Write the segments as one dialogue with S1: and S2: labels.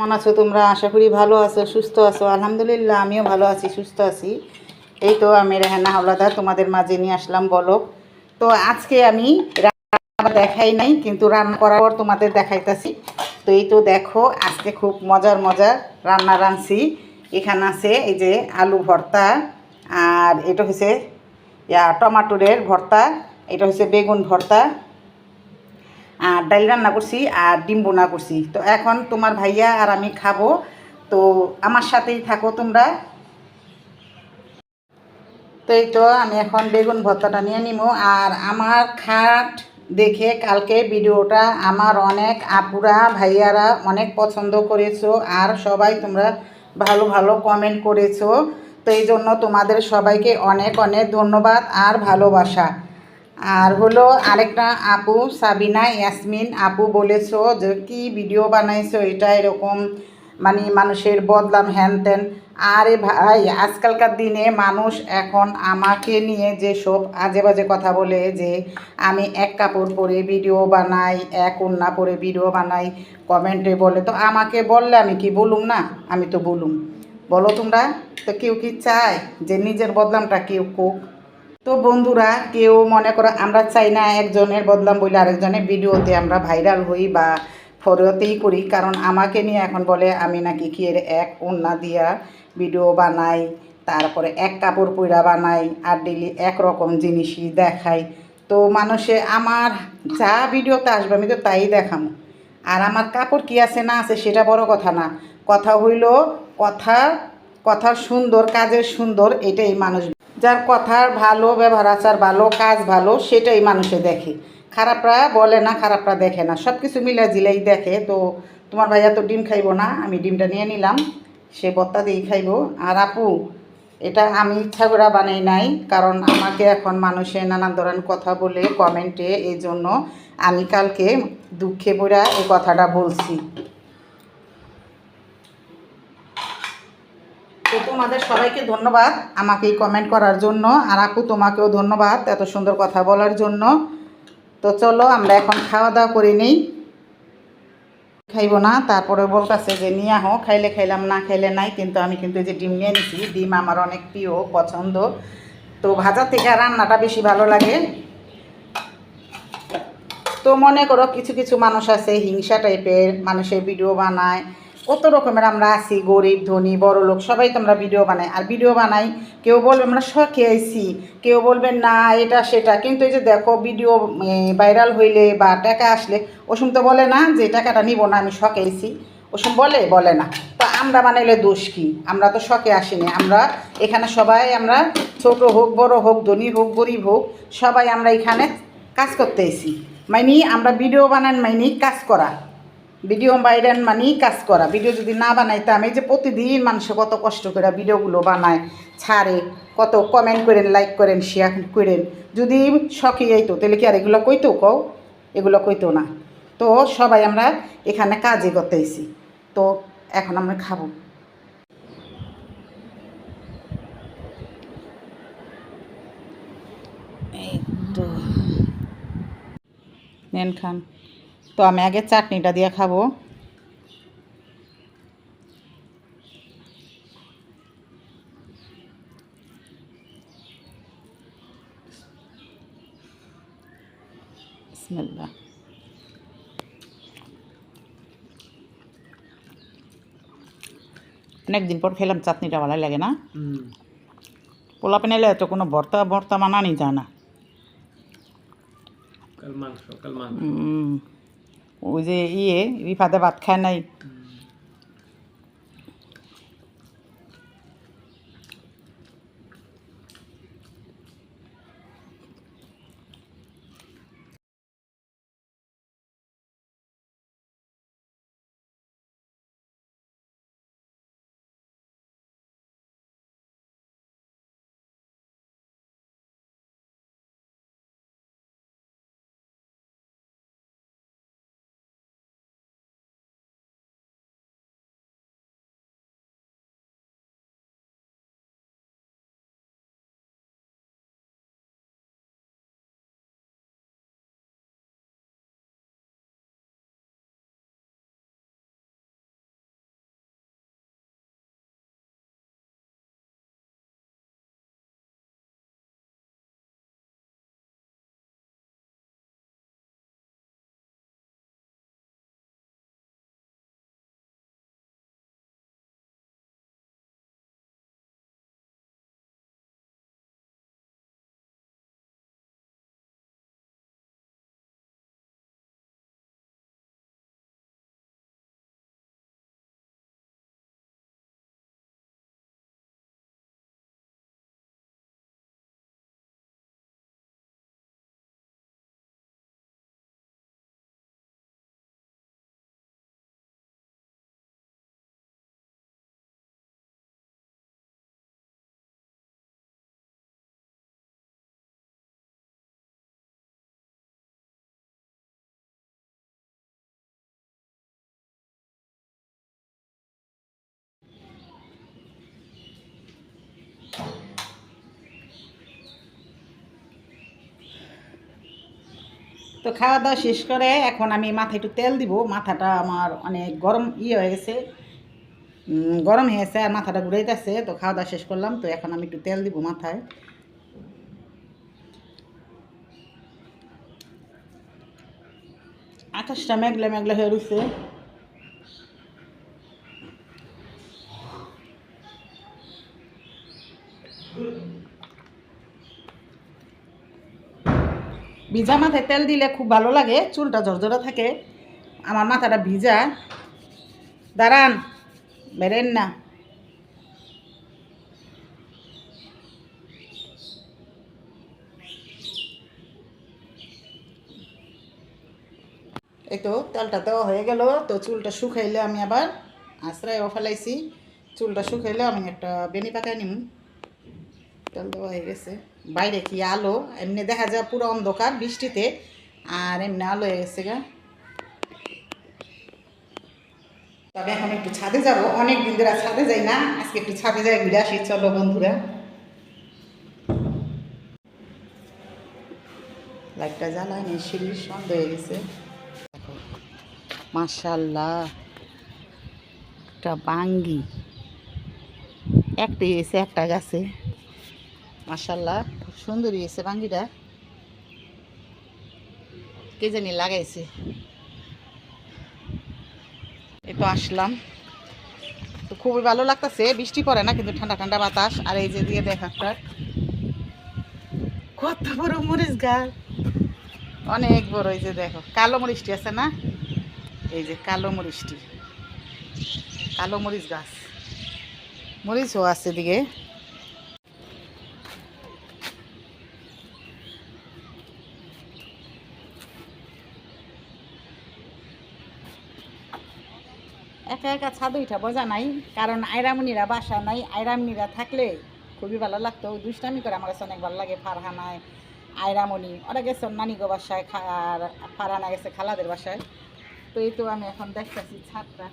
S1: কেমন আছো তোমরা? আশা করি ভালো আছো, সুস্থ আছো। আলহামদুলিল্লাহ, আমিও ভালো আছি, সুস্থ আছি। এই তো আমি রেহানা হাওলাদার, তোমাদের মাঝে নিয়ে আসলাম বলো তো আজকে আমি রান্না দেখাই নাই, কিন্তু রান্না করার পর তোমাদের দেখাইতেছি। তো এই তো দেখো, আজকে খুব মজার মজার রান্না রাঁধছি। এখানে আছে এই যে আলু ভর্তা, আর এটা হচ্ছে ইয়া, টমাটোরের ভর্তা, এটা হচ্ছে বেগুন ভর্তা। আর ডাল রান্না করছি আর ডিম বোনা করছি। তো এখন তোমার ভাইয়া আর আমি খাব। তো আমার সাথেই থাকো তোমরা। তো এই তো আমি এখন বেগুন ভর্তাটা নিয়ে নিব আর আমার খাট দেখে কালকে ভিডিওটা আমার অনেক আপুরা, ভাইয়ারা অনেক পছন্দ করেছ। আর সবাই তোমরা ভালো ভালো কমেন্ট করেছ। তো এই জন্য তোমাদের সবাইকে অনেক অনেক ধন্যবাদ আর ভালোবাসা। আর হলো আরেকটা আপু, সাবিনা, ইয়াসমিন। আপু বলেছ যে, কি ভিডিও বানাইছো? এটা এরকম মানে মানুষের বদলাম হ্যান ত্যান আরে ভাই, আজকালকার দিনে মানুষ এখন আমাকে নিয়ে যে সব আজে বাজে কথা বলে যে, আমি এক কাপড় পরে ভিডিও বানাই, এক ওন্না পরে ভিডিও বানাই, কমেন্টে বলে। তো আমাকে বললে আমি কি বলুম না? আমি তো বলুম। বলো তোমরা, তো কেউ কি চায় যে নিজের বদলামটা কেউ কোক তো বন্ধুরা, কেউ মনে করো আমরা চাই না একজনের বদলাম বলে আরেকজনের ভিডিওতে আমরা ভাইরাল হই বা ফরতেই করি। কারণ আমাকে নিয়ে এখন বলে, আমি নাকি কি এর এক ওন্না দিয়া ভিডিও বানাই, তারপরে এক কাপড় পইরা বানাই, আর ডেলি একরকম জিনিসই দেখাই। তো মানুষে, আমার যা ভিডিওতে আসবে, আমি তো তাই দেখাম। আর আমার কাপড় কি আছে, না আছে, সেটা বড় কথা না। কথা হইল, কথা কথা সুন্দর, কাজের সুন্দর, এটাই মানুষ যার কথার ভালো ব্যবহার আচার ভালো কাজ ভালো, সেটাই মানুষে দেখে। খারাপরা বলে না, খারাপরা দেখে না। সব কিছু মিলা জিলাই দেখে। তো তোমার ভাইয়া তো ডিম খাইবো না, আমি ডিমটা নিয়ে নিলাম। সে বত্তা দিয়েই খাইবো। আর আপু, এটা আমি ইচ্ছা করে বানাই নাই, কারণ আমাকে এখন মানুষে নানান ধরনের কথা বলে কমেন্টে এই জন্য আমি কালকে দুঃখে পড়া এই কথাটা বলছি তো তোমাদের সবাইকে ধন্যবাদ আমাকে এই কমেন্ট করার জন্য। আর আপু, তোমাকেও ধন্যবাদ এত সুন্দর কথা বলার জন্য। তো চলো, আমরা এখন খাওয়া দাওয়া করে নিই। খাইবো না, তারপরে বলতেছে যে, নিয়ে আহো খাইলে খাইলাম, না খাইলে নাই। কিন্তু আমি কিন্তু এই যে ডিম নিয়ে নিছি ডিম আমার অনেক প্রিয়, পছন্দ। তো ভাজা থেকে রান্নাটা বেশি ভালো লাগে। তো মনে করো কিছু কিছু মানুষ আছে হিংসা টাইপের মানুষের ভিডিও বানায়। কত রকমের আমরা আছি, গরিব, ধনী, বড় লোক, সবাই তো আমরা ভিডিও বানাই। আর ভিডিও বানাই, কেউ বলবে আমরা শখে আইছি, কেউ বলবে না, এটা, সেটা। কিন্তু এই যে দেখো ভিডিও ভাইরাল হইলে বা টাকা আসলে, ওসম তো বলে না যে টাকাটা নিব না, আমি শখে আইছি। ওসম বলে বলে না। তো আমরা বানাইলে দোষ কি? আমরা তো শখে আসিনি। আমরা এখানে সবাই আমরা ছোট হোক, বড় হোক, ধনী হোক, গরিব হোক, সবাই আমরা এখানে কাজ করতে এসি মাইনি, আমরা ভিডিও বানান মাইনি কাজ করা। ভিডিও বাইরেন মানে কাজ করা। ভিডিও যদি না বানাইতাম এই যে প্রতিদিন মানুষ কত কষ্ট করে ভিডিওগুলো বানায় ছাড়ে কত কমেন্ট করেন লাইক করেন শেয়ার করেন। যদি শখে যাইতো তাহলে কি আর এগুলো কইতো কও? এগুলো কইতো না। তো সবাই আমরা এখানে কাজই করতে এসি তো এখন আমরা খাব। এই তো। নেন খান। তো আমি আগে চাটনিটা দিয়ে খাব। বিসমিল্লাহ। অনেকদিন পর খেলাম চাটনিটা ভালো লাগে না? পোলা পেনাইলে তো কোনো ভর্তা ভর্তা মানানি যায় না।
S2: কাল মাংস কাল মাংস।
S1: ওই যে ইয়ে রিফাতে ভাত খায় নাই। তো খাওয়া দাওয়া শেষ করে এখন আমি মাথায় একটু তেল দিব। মাথাটা আমার অনেক গরম ইয়ে হয়ে গেছে। গরম হয়ে গেছে আর মাথাটা ঘুরাইতেছে। তো খাওয়া দাওয়া শেষ করলাম। তো এখন আমি একটু তেল দিব মাথায়। আকাশটা মেঘলা মেঘলা হয়ে রয়েছে ভিজা মাথায় তেল দিলে খুব ভালো লাগে, চুলটা ঝরঝরা থাকে। আমার মাথাটা ভিজা। দাঁড়ান, বেরেন না। এই তো তেলটা দেওয়া হয়ে গেল, তো চুলটা শুকাইলে আমি আবার আশ্রয়ও ফেলাইছি। চুলটা শুকাইলে আমি একটা বেনি পাকাই নিম। তেল দেওয়া হয়ে গেছে। বাইরে কি আলো? এমনি দেখা যায় পুরো অন্ধকার বৃষ্টিতে। আর এমনি আলো হয়ে গেছে গা। তবে এখন একটু ছাদে যাব। অনেক দিন ধরে ছাদে যাই না। আজকে একটু ছাদে যাই, ঘুরে আসি। চলো বন্ধুরা। লাইটটা জ্বালায় নি সিঁড়ি সন্দ হয়ে গেছে। মাশাল্লাহ একটা বাঙ্গি। একটাই হয়েছে, একটা গাছে। মাশাল্লাহ খুব সুন্দর হয়েছে বাঙ্গিটা। কে জানি লাগাইছে। এই তো আসলাম। তো খুবই ভালো লাগতেছে, বৃষ্টি পড়ে না, কিন্তু ঠান্ডা ঠান্ডা বাতাস। আর এই যে দিয়ে দেখা কত বড় মরিচ গাছ। অনেক বড়, এই যে দেখো, কালো মরিচটি আছে না? এই যে কালো মরিচটি। কালো মরিচ গাছ। মরিচও আছে দিকে একা একা ছাদ উঠা বোঝা নাই, কারণ আইরামনিরা বাসা নাই আইরামনিরা থাকলে খুবই ভালো লাগতো। দুষ্টামি করে আমার কাছে অনেক ভালো লাগে, ফারহানায়, আয়রামণি, ওরা গেছে নানিগো বাসায় আর ফারহানা গেছে খালাদের বাসায়। তো এই তো আমি এখন দেখতেছি ছাদটা।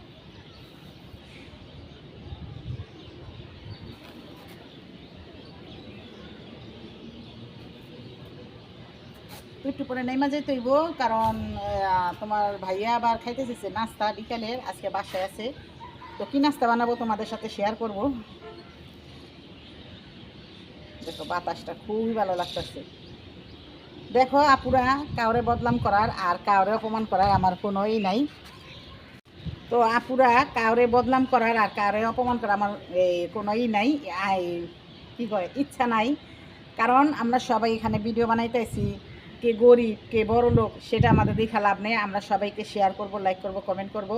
S1: একটু পরে নেমা যেতে হইব, কারণ তোমার ভাইয়া আবার খাইতে দিচ্ছে নাস্তা বিকালের আজকে বাসায় আছে। তো কি নাস্তা বানাবো তোমাদের সাথে শেয়ার করব? দেখো, বাতাসটা খুবই ভালো লাগতেছে। দেখো, আপুরা কাউরে বদনাম করার আর কাউরে অপমান করার আমার কোনোই নাই। তো আপুরা কাউরে বদনাম করার আর কাউরে অপমান করার আমার কোনোই নাই। কি কয়, ইচ্ছা নাই। কারণ আমরা সবাই এখানে ভিডিও বানাইতেছি। কে গরিব, কে বড় লোক, সেটা আমাদের দেখা লাভ নেই। আমরা সবাইকে শেয়ার করব লাইক করব কমেন্ট করব।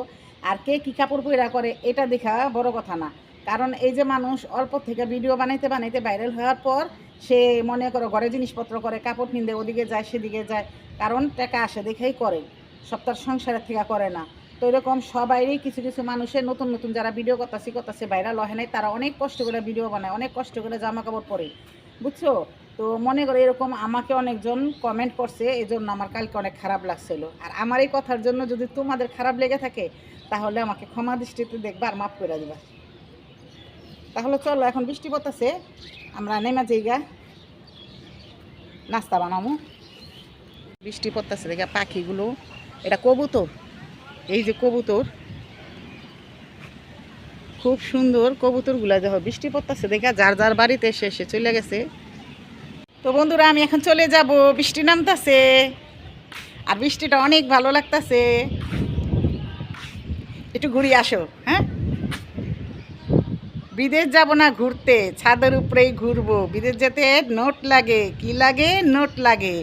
S1: আর কে কী কাপড় পয়রা করে, এটা দেখা বড় কথা না। কারণ এই যে মানুষ অল্প থেকে ভিডিও বানাইতে বানাইতে ভাইরাল হওয়ার পর, সে মনে করো ঘরে জিনিসপত্র করে, কাপড় কিনতে ওদিকে যায়, সেদিকে যায়। কারণ টাকা আসে দেখেই করে, সপ্তাহ সংসারের থেকে করে না। তো এরকম সবাইরই কিছু কিছু মানুষের নতুন নতুন যারা ভিডিও করতেছি, করতেছে ভাইরাল হয় নাই, তারা অনেক কষ্ট করে ভিডিও বানায়, অনেক কষ্ট করে জামা কাপড় পরে। বুঝছ? তো মনে করে এরকম আমাকে অনেকজন কমেন্ট করছে এই জন্য আমার কালকে অনেক খারাপ লাগছিল। আর আমার এই কথার জন্য যদি তোমাদের খারাপ লেগে থাকে, তাহলে আমাকে ক্ষমা দৃষ্টিতে দেখবা আর মাফ করে দিবা। তাহলে চলো, এখন বৃষ্টি পড়তেছে, আমরা নেমে যাইগা। নাস্তা বানাবো বৃষ্টি পড়তেছে দেখা পাখিগুলো, এটা কবুতর, এই যে কবুতর। খুব সুন্দর কবুতরগুলা দেখো, বৃষ্টি পড়তেছে দেখা, যার যার বাড়িতে এসে এসে চলে গেছে। তো বন্ধুরা, আমি এখন চলে যাব। বৃষ্টি নামতাছে। আর বৃষ্টিটা অনেক ভালো লাগতাছে। একটু ঘুরে আসো হ্যাঁ? বিদেশ যাব না ঘুরতে, ছাদের উপরেই ঘুরবো। বিদেশ যেতে নোট লাগে, কি লাগে নোট লাগে।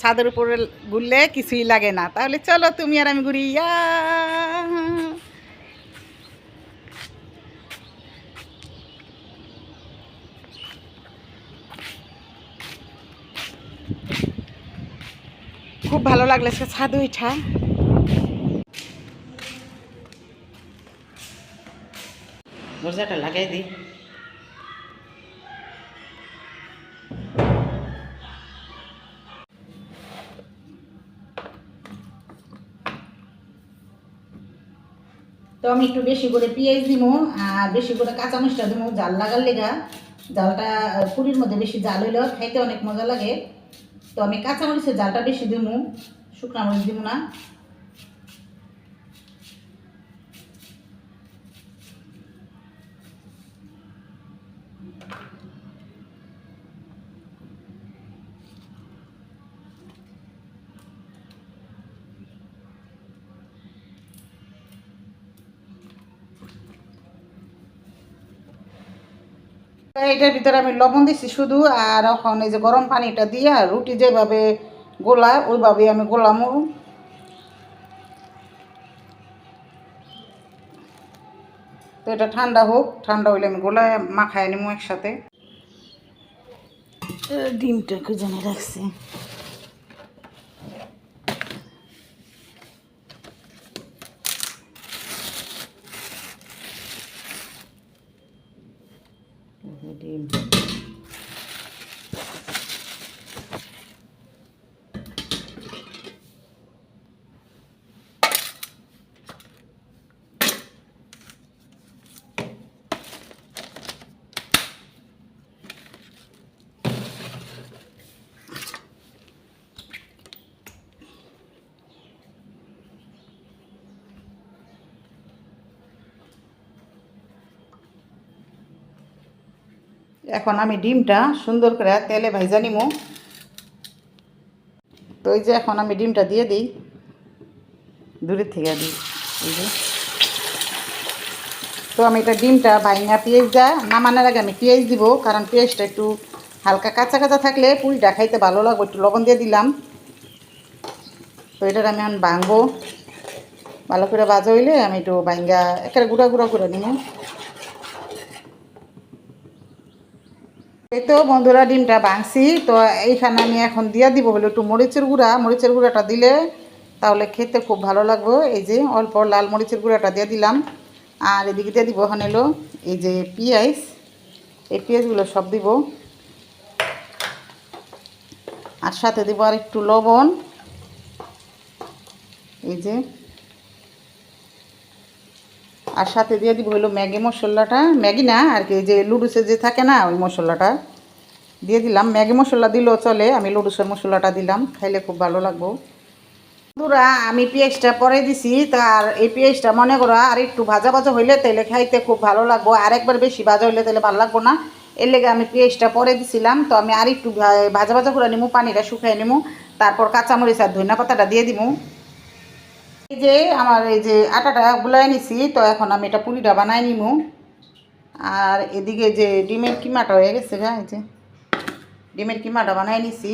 S1: ছাদের উপরে ঘুরলে কিছুই লাগে না। তাহলে চলো, তুমি আর আমি ঘুরি ইয়া খুব ভালো লাগলে সে ছাদে উঠা। দরজাটা লাগাই দিই। তো আমি একটু বেশি করে পেঁয়াজ দিব আর বেশি করে কাঁচা মরিচটা দিব জাল লাগার লেগা জালটা পুরির মধ্যে বেশি জাল হইলেও খাইতে অনেক মজা লাগে। তো আমি কাঁচামরিচের জালটা বেশি দিব শুকনা মরিচ দিব না। এইটার ভিতরে আমি লবণ দিছি শুধু, আর এখন এই যে গরম পানিটা দিয়ে রুটি যেভাবে গোলা ওইভাবে আমি গোলামো তো এটা ঠান্ডা হোক, ঠান্ডা হইলে আমি গোলা মাখায় নিমু একসাথে। ডিমটা খুঁজে রাখছি। ডিম এখন আমি ডিমটা সুন্দর করে তেলে ভাইজা নিমু। তো এই যে এখন আমি ডিমটা দিয়ে দিই। দূরের থেকে দিই। এই যে। তো আমি এটা ডিমটা ভাইঙা পেঁয়াজ দেয় নামানোর আগে আমি পেঁয়াজ দিব, কারণ পেঁয়াজটা একটু হালকা কাঁচা কাঁচা থাকলে পুরিটা খাইতে ভালো লাগবে। একটু লবণ দিয়ে দিলাম। তো এটার আমি এখন ভাঙবো। ভালো করে বাজা হইলে আমি একটু ভাইঙ্গা, একেবারে গুঁড়া গুঁড়া করে নিব এই তো বন্ধুরা, ডিমটা ভাঙছি। তো এইখানে আমি এখন দিয়ে দিব হলো একটু মরিচের গুঁড়া। মরিচের গুঁড়াটা দিলে তাহলে খেতে খুব ভালো লাগবে। এই যে অল্প লাল মরিচের গুঁড়াটা দিয়ে দিলাম। আর এদিকে দিয়ে দিব ওখানে এলো এই যে পেঁয়াজ। এই পেঁয়াজগুলো সব দিব। আর সাথে দিব আর একটু লবণ। এই যে আর সাথে দিয়ে দিব হলো ম্যাগি মশলাটা। ম্যাগি না, আর কি যে লুডুসে যে থাকে না, ওই মশলাটা। দিয়ে দিলাম। ম্যাগি মশলা দিলেও চলে, আমি লুডুসের মশলাটা দিলাম, খাইলে খুব ভালো লাগবো। বন্ধুরা, আমি পেঁয়াজটা পরে দিছি, তার এই পেঁয়াজটা মনে করো আর একটু ভাজা ভাজা হইলে তাহলে খাইতে খুব ভালো লাগবো। আর একবার বেশি ভাজা হইলে তাহলে ভালো লাগবো না। এর লেগে আমি পেঁয়াজটা পরে দিছিলাম, তো আমি আর একটু ভাজা ভাজা করে নিমু, পানিটা শুকাই নিমু। তারপর কাঁচামরিচ আর ধনিয়া পাতাটা দিয়ে দিমু। এই যে আমার এই যে আটাটা গুলাই নিছি, তো এখন আমি এটা পুরিটা বানাই নিমু। আর এদিকে যে ডিমের কিমাটা হয়ে গেছে গা, এই যে। ডিমের কিমাটা বানাই নিছি।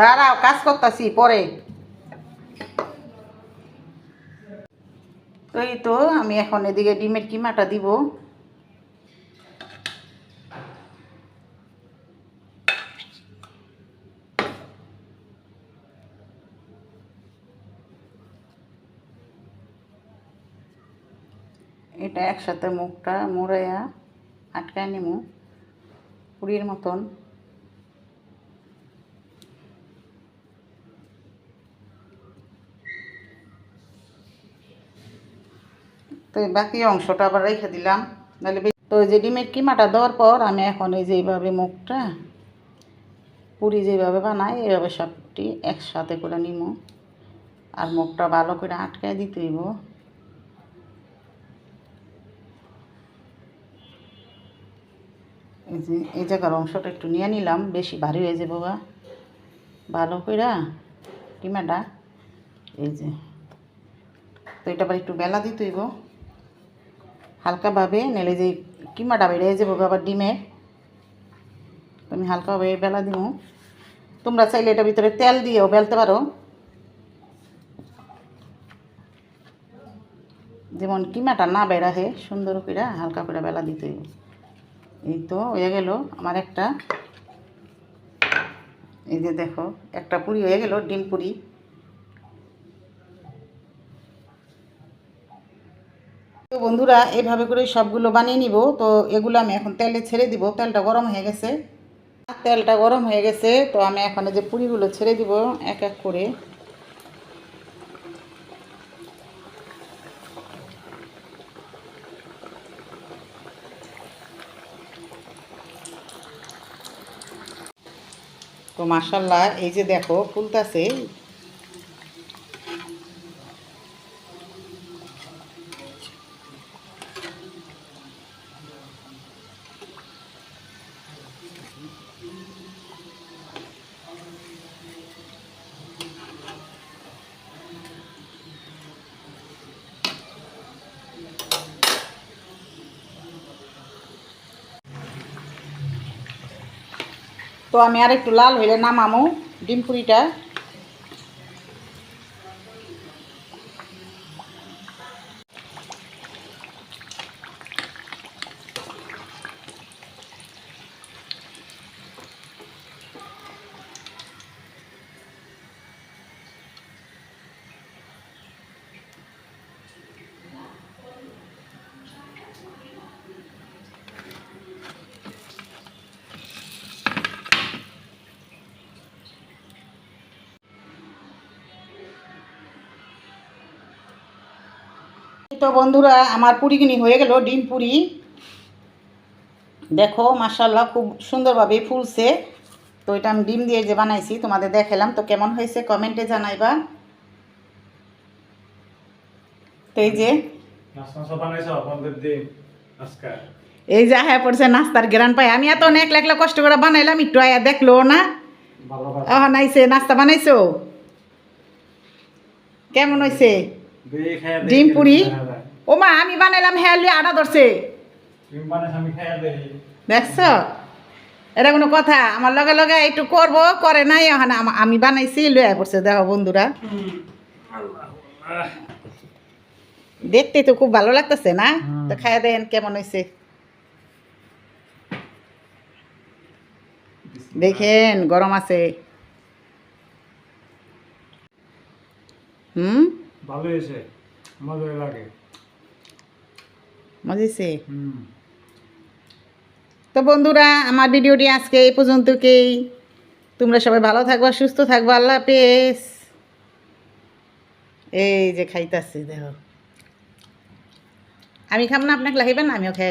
S1: দাঁড়াও, কাজ করতেছি, পরে। তো এই তো, আমি এখন এদিকে ডিমের কিমাটা দিব। এটা একসাথে মুখটা মুড়াইয়া আটকায় নিমু, পুরীর মতন তো বাকি অংশটা আবার রেখে দিলাম। নাহলে তো যে ডিমের কিমাটা দেওয়ার পর আমি এখন এই যে এইভাবে মুখটা পুরি যেভাবে বানাই এইভাবে সবটি একসাথে করে নিমু। আর মুখটা ভালো করে আটকায় দিতে হইব। এই যে এই জায়গার অংশটা একটু নিয়ে নিলাম, বেশি ভারী হয়ে যাব বা ভালো করে কিমাটা, এই যে। তো এটা আবার একটু বেলা দিতে হইব। হালকাভাবে নেলে যে কিমাটা বেড়ে যাব আবার ডিমের আমি হালকাভাবে বেলা দিব তোমরা চাইলে এটার ভিতরে তেল দিয়েও বেলতে পারো। যেমন কিমাটা না বেড়াহে সুন্দর করে হালকা করে বেলা দিতে এই তো হয়ে গেল আমার একটা। এই যে দেখো, একটা পুরি হয়ে গেল, ডিম পুরি। বন্ধুরা, এভাবে করে সবগুলো বানিয়ে নিব। তো এগুলো আমি এখন তেলে ছেড়ে দিব। তেলটা গরম হয়ে গেছে। তেলটা গরম হয়ে গেছে, তো আমি এখন যে পুরিগুলো ছেড়ে দিব এক এক করে। তো মাসাল্লাহ এই যে দেখো ফুলতাছে। তো আমি আর একটু লাল হইলে নামামো ডিম পুরিটা। তো বন্ধুরা আমার পুরিগুনি হয়ে গেল ডিম পুরি। দেখো মাসাল্লাহ খুব সুন্দরভাবে ফুলছে। তো এটা আমি ডিম দিয়ে যে বানাইছি তোমাদের দেখালাম। তো কেমন হয়েছে কমেন্টে জানাইবা। তো এই যে এই যে আয়া পড়ছে নাস্তার গ্রান পাই আমি এত একলা একলা কষ্ট করে বানাইলাম একটু আয়া দেখল না। নাইছে নাস্তা বানাইছো? কেমন হয়েছে ডিম পুরি। ও মা আমি বানাইলাম হ্যাঁ লিয়ে আটা ধরছে। দেখছ? এটা কোনো কথা আমার লগে লগে একটু করব করে নাই এখন আমি বানাইছি লয়ে পড়ছে দেখো বন্ধুরা। দেখতে তো খুব ভালো লাগতেছে না? তো খাইয়া দেন কেমন হয়েছে দেখেন গরম আছে। হুম?
S2: ভালো হয়েছে মজা লাগে।
S1: মজেছে তো বন্ধুরা আমার ভিডিওটি আজকে এই পর্যন্তকেই। তোমরা সবাই ভালো থাকবা সুস্থ থাকবা আল্লাহ হাফেজ। এই যে খাইতাছি দেখো। আমি খাব না আপনাকে লাগবে না? আমিও খাই।